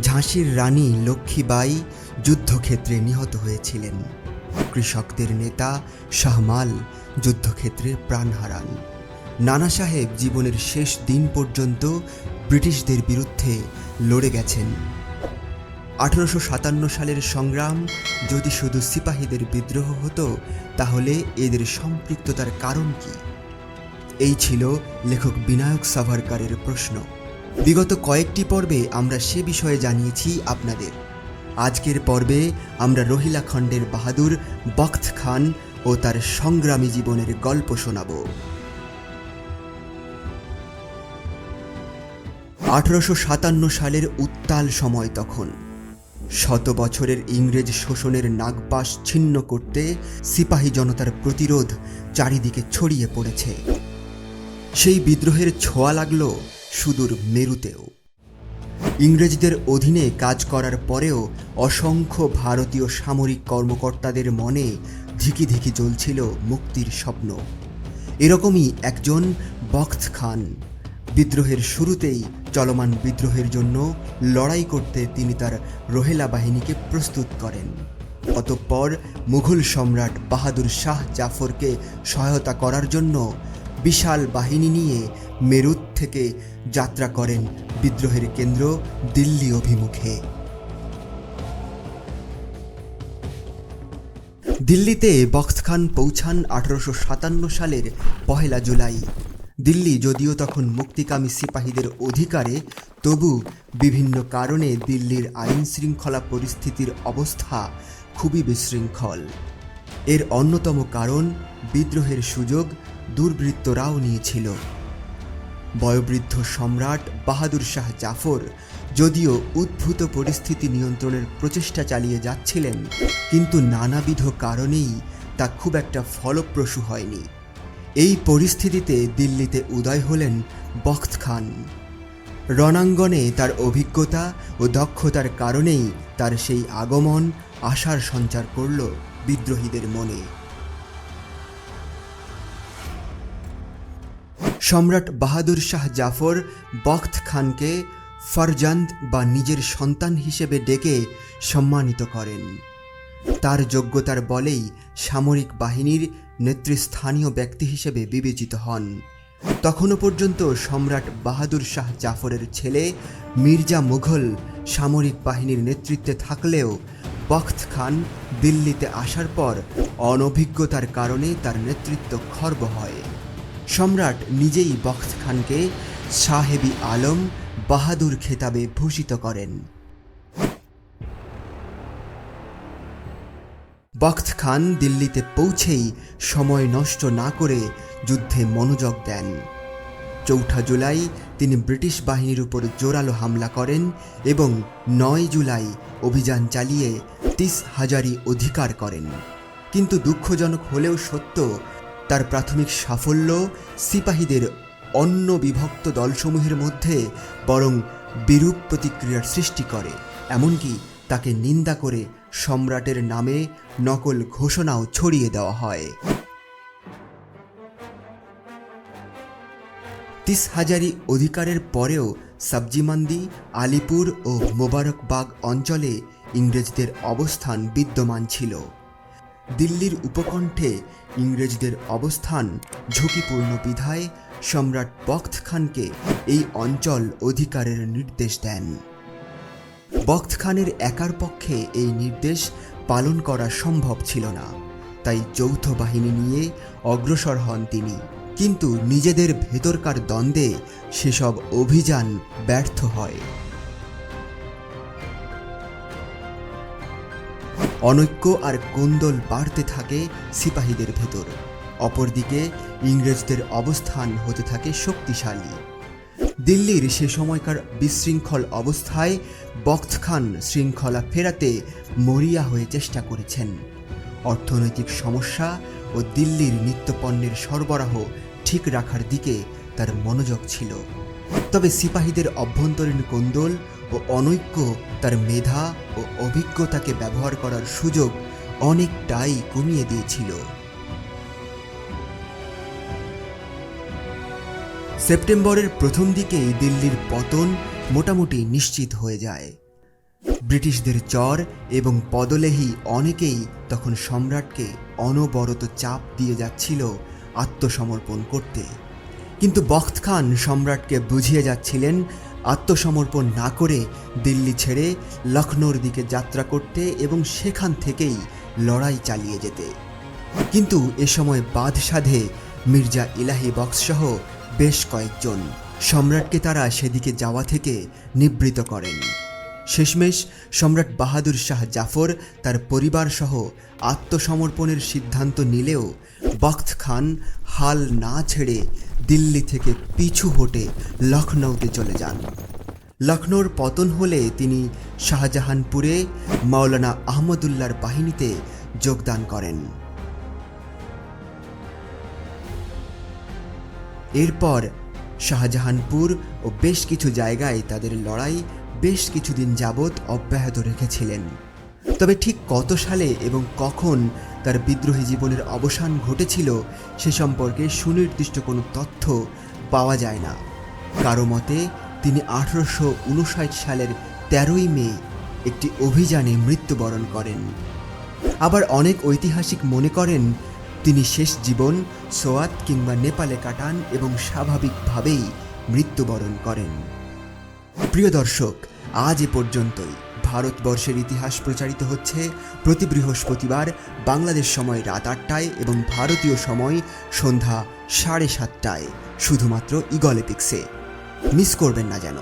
ঝাঁসির রানী লক্ষ্মীবাই যুদ্ধক্ষেত্রে নিহত হয়েছিলেন। কৃষকদের নেতা শাহমাল যুদ্ধক্ষেত্রে প্রাণ হারান। নানা সাহেব জীবনের শেষ দিন পর্যন্ত ব্রিটিশদের বিরুদ্ধে লড়ে গেছেন। আঠারোশো সাতান্ন সালের সংগ্রাম যদি শুধু সিপাহীদের বিদ্রোহ হতো, তাহলে এদের সম্পৃক্ততার কারণ কি? এই ছিল লেখক বিনায়ক সাভারকারের প্রশ্ন। বিগত কয়েকটি পর্বে আমরা সে বিষয়ে জানিয়েছি আপনাদের। আজকের পর্বে আমরা রহিলা খণ্ডের বাহাদুর, বখ্ত খান ও তার সংগ্রামী জীবনের গল্প শোনাব। আঠারোশো সাতান্ন সালের উত্তাল সময় তখন। শত বছরের ইংরেজ শোষণের নাগপাশ ছিন্ন করতে সিপাহী জনতার প্রতিরোধ চারিদিকে ছড়িয়ে পড়েছে। সেই বিদ্রোহের ছোঁয়া লাগল সুদূর মেরুতেও। ইংরেজদের অধীনে কাজ করার পরেও অসংখ্য ভারতীয় সামরিক কর্মকর্তাদের মনে ধিকি ধিকি চলছিল মুক্তির স্বপ্ন। এরকমই একজন বখ্ত খান। বিদ্রোহের শুরুতেই চলমান বিদ্রোহের জন্য লড়াই করতে তিনি তার রোহেলা বাহিনীকে প্রস্তুত করেন। অতঃপর মুঘল সম্রাট বাহাদুর শাহ জাফরকে সহায়তা করার জন্য বিশাল বাহিনী নিয়ে মেরুত থেকে যাত্রা করেন বিদ্রোহের কেন্দ্র দিল্লি অভিমুখে। দিল্লিতে বখ্ত খান পৌঁছান আঠারোশো সাতান্ন সালের পহেলা জুলাই। দিল্লি যদিও তখন মুক্তিকামী সিপাহীদের অধিকারে, তবু বিভিন্ন কারণে দিল্লির আইন শৃঙ্খলা পরিস্থিতির অবস্থা খুবই বিশৃঙ্খল। এর অন্যতম কারণ বিদ্রোহের সুযোগ দুর্বৃত্তরাও নিয়েছিল। বয়োবৃদ্ধ সম্রাট বাহাদুর শাহ জাফর যদিও উদ্ভূত পরিস্থিতি নিয়ন্ত্রণের প্রচেষ্টা চালিয়ে যাচ্ছিলেন, কিন্তু নানাবিধ কারণেই তা খুব একটা ফলপ্রসূ হয়নি। এই পরিস্থিতিতে দিল্লিতে উদয় হলেন বখ্ত খান। রণাঙ্গনে তার অভিজ্ঞতা ও দক্ষতার কারণেই তার সেই আগমন আশার সঞ্চার করল বিদ্রোহীদের মনে। সম্রাট বাহাদুর শাহ জাফর বখ্ত খানকে ফরজান্দ বা নিজের সন্তান হিসেবে ডেকে সম্মানিত করেন। তার যোগ্যতার বলেই সামরিক বাহিনীর নেতৃস্থানীয় ব্যক্তি হিসেবে বিবেচিত হন। তখনও পর্যন্ত সম্রাট বাহাদুর শাহ জাফরের ছেলে মির্জা মুঘল সামরিক বাহিনীর নেতৃত্বে থাকলেও বখ্ত খান দিল্লিতে আসার পর অনভিজ্ঞতার কারণে তার নেতৃত্ব খর্ব হয়। সম্রাট নিজেই বখ্ত খানকে সাহেবি আলম বাহাদুর খেতাবে ভূষিত করেন। বখ্ত খান দিল্লিতে পৌঁছেই সময় নষ্ট না করে যুদ্ধে মনোযোগ দেন। চৌঠা জুলাই তিনি ব্রিটিশ বাহিনীর উপর জোরালো হামলা করেন এবং নয় জুলাই অভিযান চালিয়ে তিস হাজারি অধিকার করেন। কিন্তু দুঃখজনক হলেও সত্য তার প্রাথমিক সাফল্য সিপাহীদের অন্য বিভক্ত দলসমূহের মধ্যে বরং বিরূপ প্রতিক্রিয়ার সৃষ্টি করে, এমনকি তাকে নিন্দা করে সম্রাটের নামে নকল ঘোষণাও ছড়িয়ে দেওয়া হয়। তিস হাজারি অধিকারের পরেও সাবজিমান্দি, আলিপুর ও মোবারকবাগ অঞ্চলে ইংরেজদের অবস্থান বিদ্যমান ছিল। দিল্লির উপকণ্ঠে ইংরেজদের অবস্থান ঝুঁকিপূর্ণ বিধায় সম্রাট বখ্ত খানকে এই অঞ্চল অধিকারের নির্দেশ দেন। বখ্ত খানের একার পক্ষে এই নির্দেশ পালন করা সম্ভব ছিল না। তাই যৌথ বাহিনী নিয়ে অগ্রসর হন তিনি। কিন্তু নিজেদের ভেতরকার দ্বন্দ্বে সেসব অভিযান ব্যর্থ হয়। অনৈক্য আর কোন্দল বাড়তে থাকে সিপাহীদের ভেতর। অপরদিকে ইংরেজদের অবস্থান হতে থাকে শক্তিশালী। দিল্লির সে সময়কার বিশৃঙ্খল অবস্থায় বখ্ত খান শৃঙ্খলা ফেরাতে মরিয়া হয়ে চেষ্টা করেছেন। অর্থনৈতিক সমস্যা ও দিল্লির নিত্যপণ্যের সরবরাহ ঠিক রাখার দিকে তার মনোযোগ ছিল। তবে সিপাহীদের অভ্যন্তরীণ কোন্দল ও অনৈক্য তার মেধা ও অভিজ্ঞতাকে ব্যবহার করার সুযোগ অনেকটাই কমিয়ে দিয়েছিল। সেপ্টেম্বরের প্রথম দিকেই দিল্লির পতন মোটামুটি নিশ্চিত হয়ে যায়। ব্রিটিশদের চর এবং পদলেহী অনেকেই তখন সম্রাটকে অনবরত চাপ দিয়ে যাচ্ছিল আত্মসমর্পণ করতে। কিন্তু বখত খান সম্রাটকে বুঝিয়ে যাচ্ছিলেন আত্মসমর্পণ না করে দিল্লি ছেড়ে লখনৌর দিকে যাত্রা করতে এবং সেখান থেকেই লড়াই চালিয়ে যেতে। কিন্তু এ সময় বাদ সাধে মির্জা ইলাহি বক্সসহ বেশ কয়েকজন সম্রাটকে তারা সেদিকে যাওয়া থেকে নিবৃত করেন। শেষমেশ সম্রাট বাহাদুর শাহ জাফর তার পরিবারসহ আত্মসমর্পণের সিদ্ধান্ত নিলেও বখত খান হাল না ছেড়ে দিল্লি থেকে পিছু হটে লখনৌতে চলে যান। লখনৌর পতন হলে তিনি শাহজাহানপুরে মাওলানা আহমদুল্লার বাহিনীতে যোগদান করেন। এরপর শাহজাহানপুর ও বেশ কিছু জায়গায় তাদের লড়াই বেশ কিছুদিন যাবৎ অব্যাহত রেখেছিলেন। তবে ঠিক কত সালে এবং কখন তার বিদ্রোহী জীবনের অবসান ঘটেছিল সে সম্পর্কে সুনির্দিষ্ট কোনো তথ্য পাওয়া যায় না। কারও মতে, তিনি আঠারোশো উনষাট সালের তেরোই মে একটি অভিযানে মৃত্যুবরণ করেন। আবার অনেক ঐতিহাসিক মনে করেন, তিনি শেষ জীবন সোয়াত কিংবা নেপালে কাটান এবং স্বাভাবিকভাবেই মৃত্যুবরণ করেন। প্রিয় দর্শক, আজ এ পর্যন্তই। ভারতবর্ষের ইতিহাস প্রচারিত হচ্ছে প্রতি বৃহস্পতিবার বাংলাদেশ সময় রাত আটটায় এবং ভারতীয় সময় সন্ধ্যা সাড়ে সাতটায়, শুধুমাত্র ইগল এপিক্সে। মিস করবেন না যেন।